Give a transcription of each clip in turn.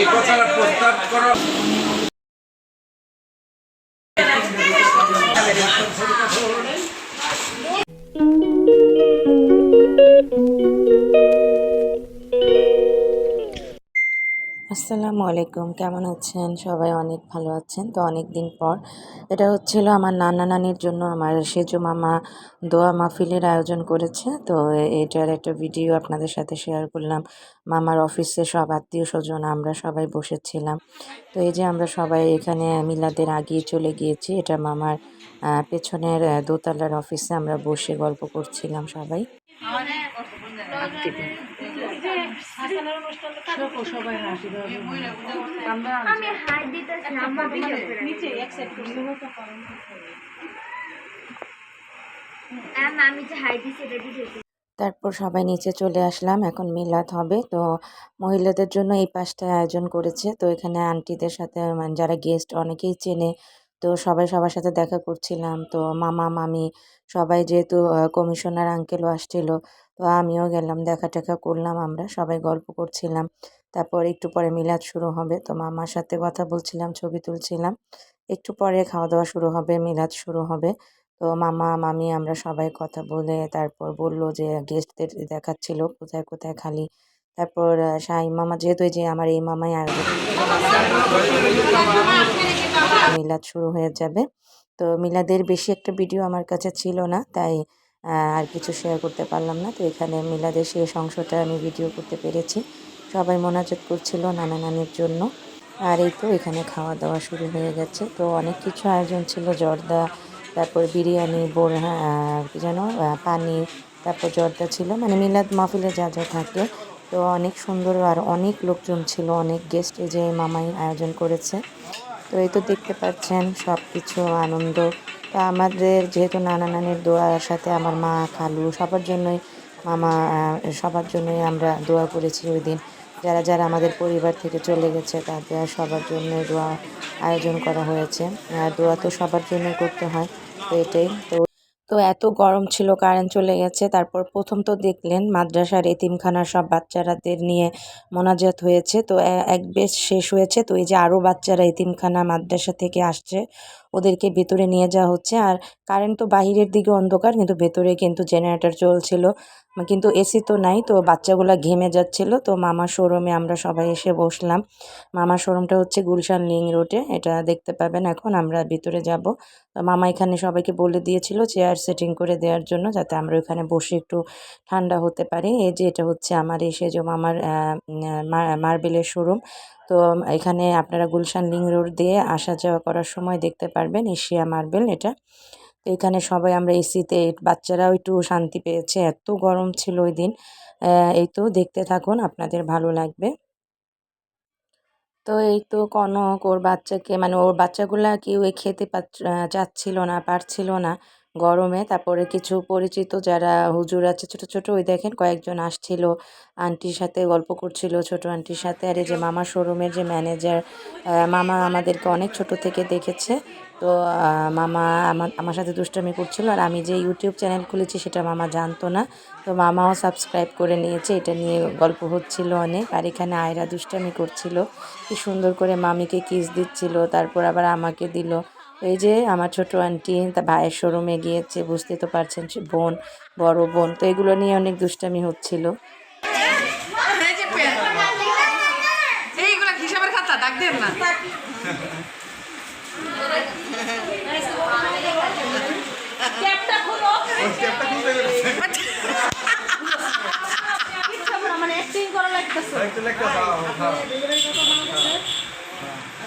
এই কথাটা প্রস্তাব করো আসসালামু আলাইকুম, কেমন আছেন? সবাই অনেক ভালো আছেন। তো অনেক দিন পর, এটা হচ্ছিল আমার নানা নানির জন্য আমার সেজু মামা দোয়া মাহফিলের আয়োজন করেছে। তো এটার একটা ভিডিও আপনাদের সাথে শেয়ার করলাম। মামার অফিসে সব আত্মীয় স্বজন, আমরা সবাই বসেছিলাম। তো এই যে আমরা সবাই এখানে মিলাদের আগিয়ে চলে গিয়েছি। এটা মামার পেছনের দোতলার অফিসে আমরা বসে গল্প করছিলাম সবাই। তারপর সবাই নিচে চলে আসলাম, এখন মিলাদ হবে। তো মহিলাদের জন্য এই পাশটায় আয়োজন করেছে। তো এখানে আন্টিদের সাথে মানে যারা গেস্ট অনেকেই চেনে, তো সবাই সবার সাথে দেখা করছিলাম। তো মামা, মামি, সবাই যেহেতু কমিশনার আঙ্কেলও আসছিল তো আমিও গেলাম দেখা টেখা করলাম, আমরা সবাই গল্প করছিলাম। তারপর একটু পরে মিলাদ শুরু হবে, তো মামার সাথে কথা বলছিলাম, ছবি তুলছিলাম। একটু পরে খাওয়া দাওয়া শুরু হবে, মিলাদ শুরু হবে। তো মামা, মামি, আমরা সবাই কথা বলে তারপর বলল যে গেস্টদের দেখাচ্ছিল, কোথায় কোথায় খালি। তারপর শাহিন মামা, যেহেতু যে আমার এই মামাই আয়োজন মিলাদ শুরু হয়ে যাবে। তো মিলাদের বেশি একটা ভিডিও আমার কাছে ছিল না, তাই আর কিছু শেয়ার করতে পারলাম না। তো এখানে মিলাদের শেষ অংশটা আমি ভিডিও করতে পেরেছি। সবাই মোনাজাত করছিল নানা নানির জন্য। আর এই তো এখানে খাওয়া দাওয়া শুরু হয়ে গেছে। তো অনেক কিছু আয়োজন ছিল। জর্দা তারপর বিরিয়ানি বোরহা আহ, কি যেন পানি তারপর জর্দা ছিল। মানে মিলাদ মাহফিলে যা যা থাকে। তো অনেক সুন্দর আর অনেক লোকজন ছিল। অনেক গেস্ট যে মামাই আয়োজন করেছে। তো এই তো দেখতে পাচ্ছেন সব কিছু আনন্দ। তো আমাদের যেহেতু নানা নানির দোয়ার সাথে আমার মা খালু, সবার জন্যই মামা সবার জন্যই আমরা দোয়া করেছি ওই দিন। যারা যারা আমাদের পরিবার থেকে চলে গেছে, তাদের সবার জন্য দোয়া আয়োজন করা হয়েছে। আর দোয়া তো সবার জন্য করতে হয়, তো এটাই। তো তো এত গরম ছিল, কারেন্ট চলে গেছে, তারপর প্রথম তো দেখলেন মাদ্রাসার এতিমখানার সব বাচ্চারাদের নিয়ে মোনাজাত হয়েছে, তো এক বেশ শেষ হয়েছে। তো এই যে আরও বাচ্চারা এতিমখানা মাদ্রাসা থেকে আসছে ওদেরকে ভেতরে নিয়ে যাওয়া হচ্ছে। আর কারেন্ট তো বাহিরের দিকে অন্ধকার, কিন্তু ভেতরে কিন্তু জেনারেটর চলছিল। কিন্তু এসি তো নাই, তো বাচ্চাগুলো ঘেমে যাচ্ছিল। তো মামা শোরুমে আমরা সবাই এসে বসলাম। মামা শোরুমটা হচ্ছে গুলশান লিং রোডে, এটা দেখতে পাবেন এখন, আমরা ভিতরে যাব। তো মামা এখানে সবাইকে বলে দিয়েছিল চেয়ার সেটিং করে দেওয়ার জন্য, যাতে আমরা ওখানে বসে একটু ঠান্ডা হতে পারি। এই যে এটা হচ্ছে আমার এসে সেজো মামার মার্বেলের শোরুম তো এখানে আপনারা গুলশান লিং রোড দিয়ে আসা যাওয়া করার সময় দেখতে পারবেন, এশিয়া মার্বেল এটা। তো এখানে সবাই আমরা এসিতে, বাচ্চারাও একটু শান্তি পেয়েছে, এত গরম ছিল ওই দিন। এই তো দেখতে থাকুন, আপনাদের ভালো লাগবে। তো এই তো কনক, ওর বাচ্চাকে মানে ওর বাচ্চাগুলা কেউ খেতে চাচ্ছিল না, পারছিল না। গরমে। তারপরে কিছু পরিচিত যারা হুজুর আছে ছোট ছোট, ওই দেখেন কয়েকজন আসছিল। আন্টির সাথে গল্প করছিল, ছোট আন্টির সাথে। আর এই যে মামা শোরুমের যে ম্যানেজার মামা আমাদেরকে অনেক ছোট থেকে দেখেছে। তো মামা আমার আমার সাথে দুষ্টামি করছিল। আর আমি যে ইউটিউব চ্যানেল খুলেছি সেটা মামা জানতো না। তো মামাও সাবস্ক্রাইব করে নিয়েছে। এটা নিয়ে গল্প হচ্ছিল অনেক। আর এখানে আয়রা দুষ্টামি করছিল। কি সুন্দর করে মামিকে কিস দিচ্ছিল। তারপর আবার আমাকে দিল। এই যে আমার ছোট আন্টি তা ভাইয়ের শোরুমে গিয়েছে বুঝতে তো পারছেন সে বোন বড় বোন তো এগুলো নিয়ে অনেক দুষ্টামি হচ্ছিল। পেন।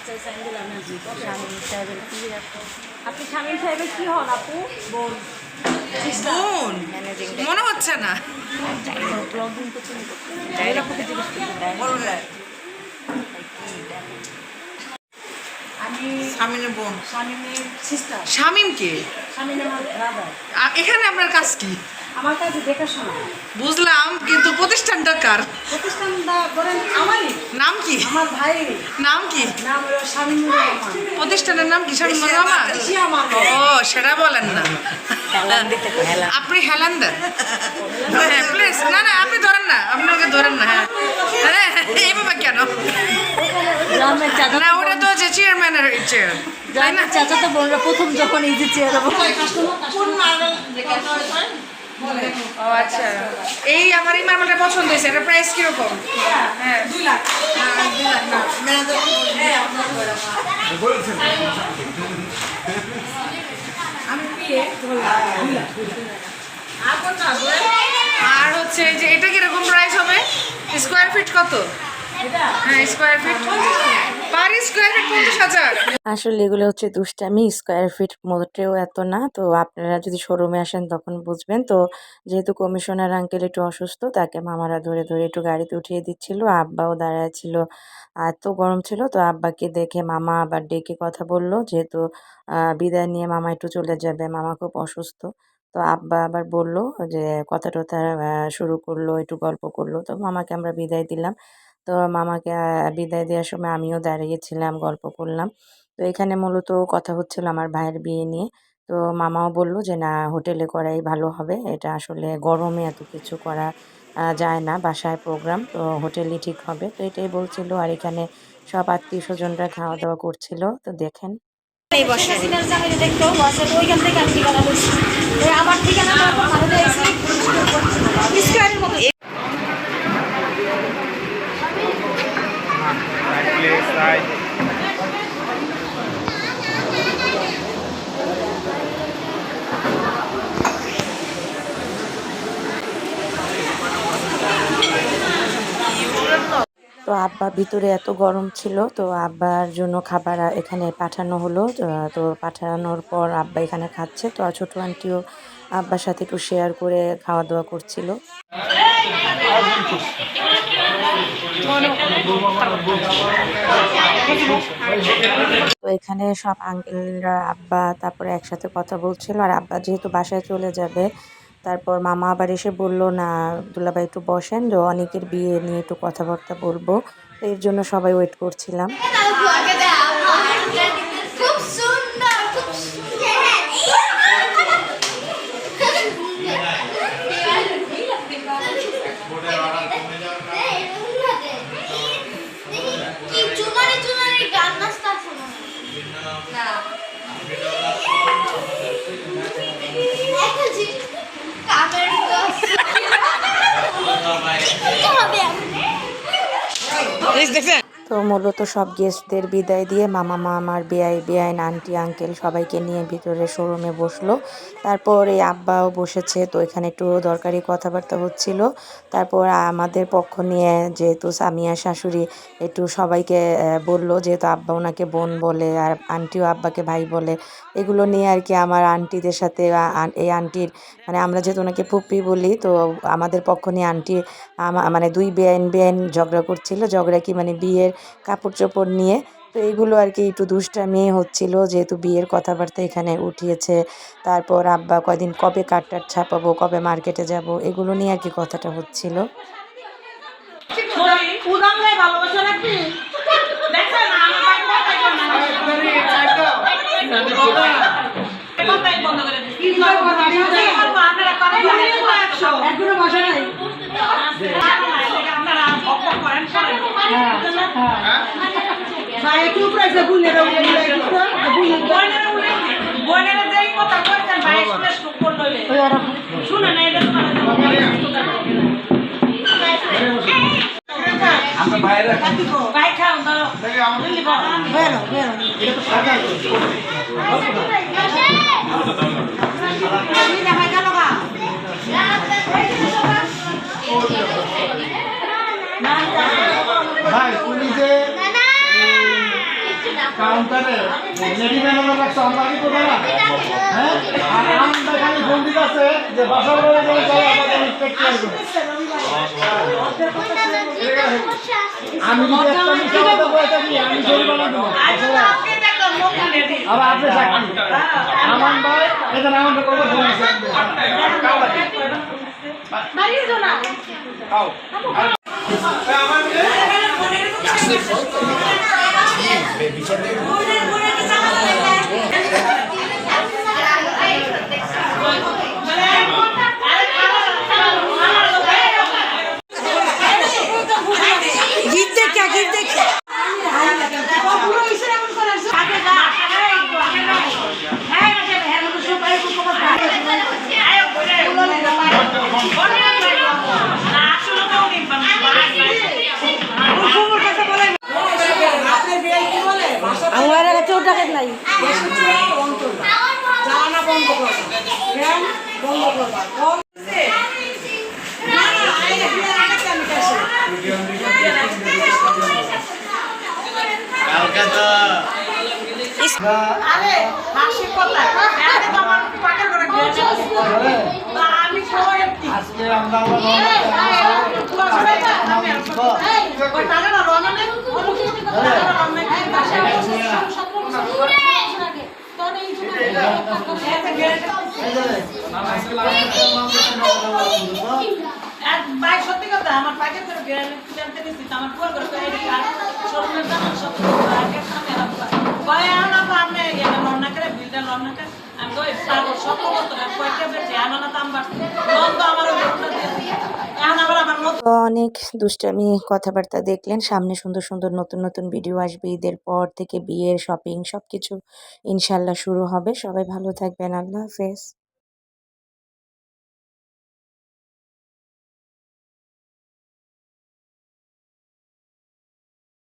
মানে করা লাগতেছে আপনি শামীম সাহেবের কি হন আপু? বোন। বোন? মনে হচ্ছে না। স্বামীনের বোন। শামীমের সিস্টার। শামিম কে? শামীম আমার ব্রাদার এখানে আপনার কাজ কি? আমার কাছে দেখাশোনা বুঝলাম কিন্তু প্রতিষ্ঠানটা কার? প্রতিষ্ঠানটা ধরেন আমারই। নাম কি? আমার ভাই নাম কি? নাম হলো শামীমুর রহমান। প্রতিষ্ঠানের নাম কি শামিম রহমান? ও সেটা বলেন না। আপনি হেলান। দেন হ্যাঁ প্লিজ না না আপনি ধরেন না আপনাকে ধরেন না হ্যাঁ। হ্যাঁ এইভাবে কেন? পজিশনের চেয়ার তাই না? চাচা তো বোনরা প্রথম যখন এই যে চেয়ার ও আচ্ছা। এই আমার এই মার্বেলটা পছন্দ হয়েছে, এটা প্রাইস কীরকম? হ্যাঁ। আর হচ্ছে যে, এটা কীরকম প্রাইস হবে? স্কোয়ার ফিট কত? হ্যাঁ স্কোয়ার ফিট আসলে এগুলো হচ্ছে দুষ্টামি স্কোয়ার ফিট মোটেও এত না। তো আপনারা যদি শোরুমে আসেন তখন বুঝবেন। তো যেহেতু কমিশনার আঙ্কেল একটু অসুস্থ, তাকে মামারা ধরে ধরে একটু গাড়িতে উঠিয়ে দিচ্ছিল। আব্বাও দাঁড়ায় ছিল এত গরম ছিল। তো আব্বাকে দেখে মামা আবার ডেকে কথা বলল, যেহেতু বিদায় নিয়ে মামা একটু চলে যাবে। মামা খুব অসুস্থ। তো আব্বা আবার বলল যে কথা টথা শুরু করল, একটু গল্প করল। তো মামাকে আমরা বিদায় দিলাম। তো মামাকে বিদায় দেওয়ার সময় আমিও দাঁড়িয়েছিলাম গল্প করলাম। তো এখানে মূলত কথা হচ্ছিল আমার ভাইয়ের বিয়ে নিয়ে। তো মামাও বলল যে, না, হোটেলে করাই ভালো হবে। এটা আসলে গরমে এত কিছু করা যায় না। বাসায় প্রোগ্রাম, তো হোটেলই ঠিক হবে। তো এটাই বলছিল। আর এখানে সব আত্মীয় স্বজনরা খাওয়া দাওয়া করছিল তো দেখেন আমার ঠিকানা তো আব্বা ভিতরে এত গরম ছিল তো আব্বার জন্য খাবার এখানে পাঠানো হলো তো পাঠানোর পর আব্বা এখানে খাচ্ছে তো আর ছোটো আন্টিও আব্বার সাথে একটু শেয়ার করে খাওয়া দাওয়া করছিল তো এখানে সব আঙ্কেলরা আব্বা তারপরে একসাথে কথা বলছিল। আর আব্বা যেহেতু বাসায় চলে যাবে, তারপর মামা আবার এসে বলল, না, দুলাভাই একটু বসেন অনেকের বিয়ে নিয়ে একটু কথাবার্তা বলব। এর জন্য সবাই ওয়েট করছিলাম। তো মূলত সব গেস্টদের বিদায় দিয়ে মামা, মামার বেআই বেআইন আন্টি, আঙ্কেল সবাইকে নিয়ে ভিতরে শোরুমে বসল। তারপর এই আব্বাও বসেছে, তো এখানে একটু দরকারি কথাবার্তা হচ্ছিল। তারপর আমাদের পক্ষ নিয়ে যেহেতু সামিয়া শাশুড়ি একটু সবাইকে বলল, যেহেতু আব্বা ওনাকে বোন বলে আর আন্টিও আব্বাকে ভাই বলে এগুলো নিয়ে আর কি আমার আন্টিদের সাথে এই আন্টির মানে আমরা যেহেতু ওনাকে পুপ্পি বলি, তো আমাদের পক্ষ নিয়ে আন্টি মানে দুই বেআইন বেআইন ঝগড়া করছিল, ঝগড়া কি মানে বিয়ের কাপড় চোপড় নিয়ে। তো এইগুলো আর কি একটু দুষ্টামি হচ্ছিল, যেহেতু বিয়ের কথাবার্তা এখানে উঠিয়েছে। তারপর আব্বা কয়দিন কবে কাটটার ছাপাবো, কবে মার্কেটে যাব, এগুলো নিয়ে আর কি কথাটা হচ্ছিল রাখবি দেখছেন আমার ভাই কথাই বলে না। কথাই বন্ধ করে দিন। কি করব? আপনারা কথা বলেন। এখনও বসা নাই। অপ্প করেন, করেন। বোনেরা বোনেরা কথা কইছেন, ভাই শুনে না, এটা আমরা বাইরে ভাই খাও ধরো বেরো বেরো। ভাই গেল গা। ভাই যে কাউন্টারে লেডি ম্যানেজার রাখছো আমরা কি করব না? হ্যাঁ? আমরা দিতেছে যে বাসা বলে চলে আমি যদি একটা মিথ্যা কথা বলে থাকি আমি জরিমানা দেবো আবার আপনি চাকরি আমান ভাই এখানে আমার করব ফোন গিফট দেখে গিফট দেখে দেশে চলে অন করবা জানা বন্ধ করবা জ্ঞান বন্ধ করবা কম না না আইনে বিয়ে আগে কেন কাছে আরে হাসি কথা আরে তো পাকা করে গেছে আমি কই আজকে আমরা সত্যি কথা আমার পাকে করে জানতে নিচ্ছি আমার পুরো করে এই কাজ শরীরের জন্য সত্যি কথা আগে সামনে রাখবা কয় আনা পারনে লন্না করে আমি কই সব করতে না দাম বাড়ছে অনেক দুষ্টামি কথাবার্তা দেখলেন। সামনে সুন্দর সুন্দর নতুন নতুন ভিডিও আসবে ঈদের পর থেকে, বিয়ের শপিং সব কিছু ইনশাল্লাহ শুরু হবে। সবাই ভালো থাকবেন। আল্লাহ হাফেজ।